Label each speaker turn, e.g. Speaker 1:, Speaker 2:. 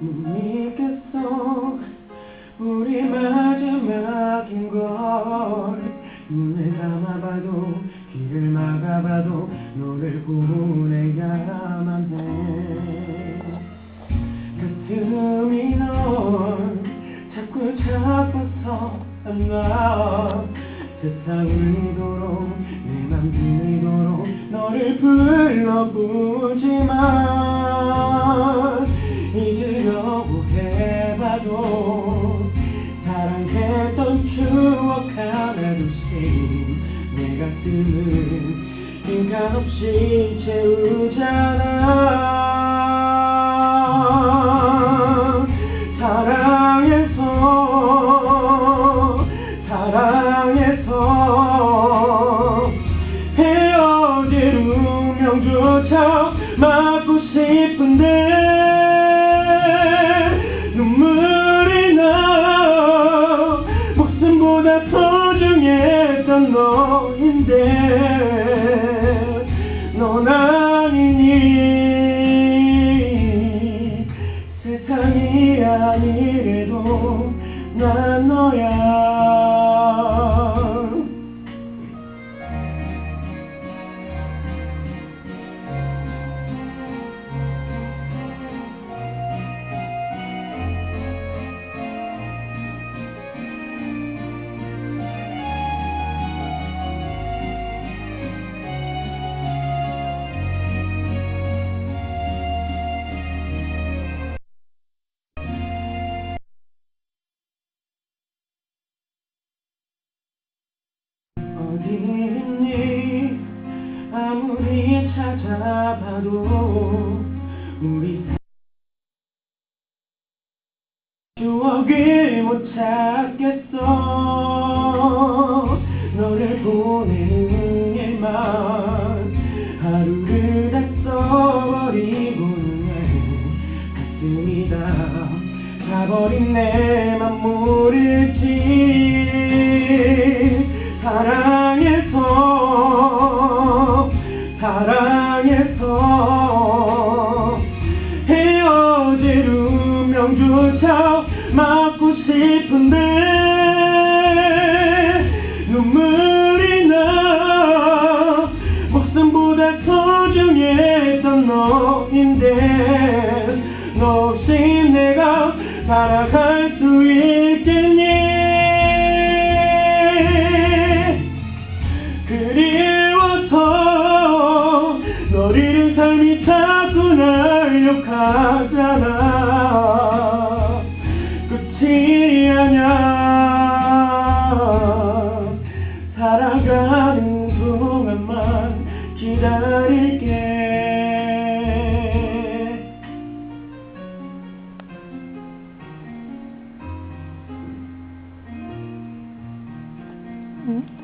Speaker 1: 믿겠어 우리 마지막인 걸. 눈을 감아봐도 귀를 막아봐도 너를 보내야만 해. 그 틈이 널 자꾸 잡아서 나 세상을 이도록 내맘 이도록 너를 불러보지만 하나둘씩 내 가슴을 인간 없이 채우잖아 소중했던 너인데 넌 아니니 세상이 아니래도 난 너야 아무리 찾아봐도 우리 사- 추억을 못 찾겠어. 너를 보내는 일만 하루를 다 써버리고 내 가슴이 다 가버린 내맘 모르지 막고 싶은데 눈물이 나 목숨보다 소중했던 너인데 너 없이 내가 살아갈 수 있겠니? 그리워서 널 잃은 삶이 자꾸 날 욕하잖아 Mm-hmm.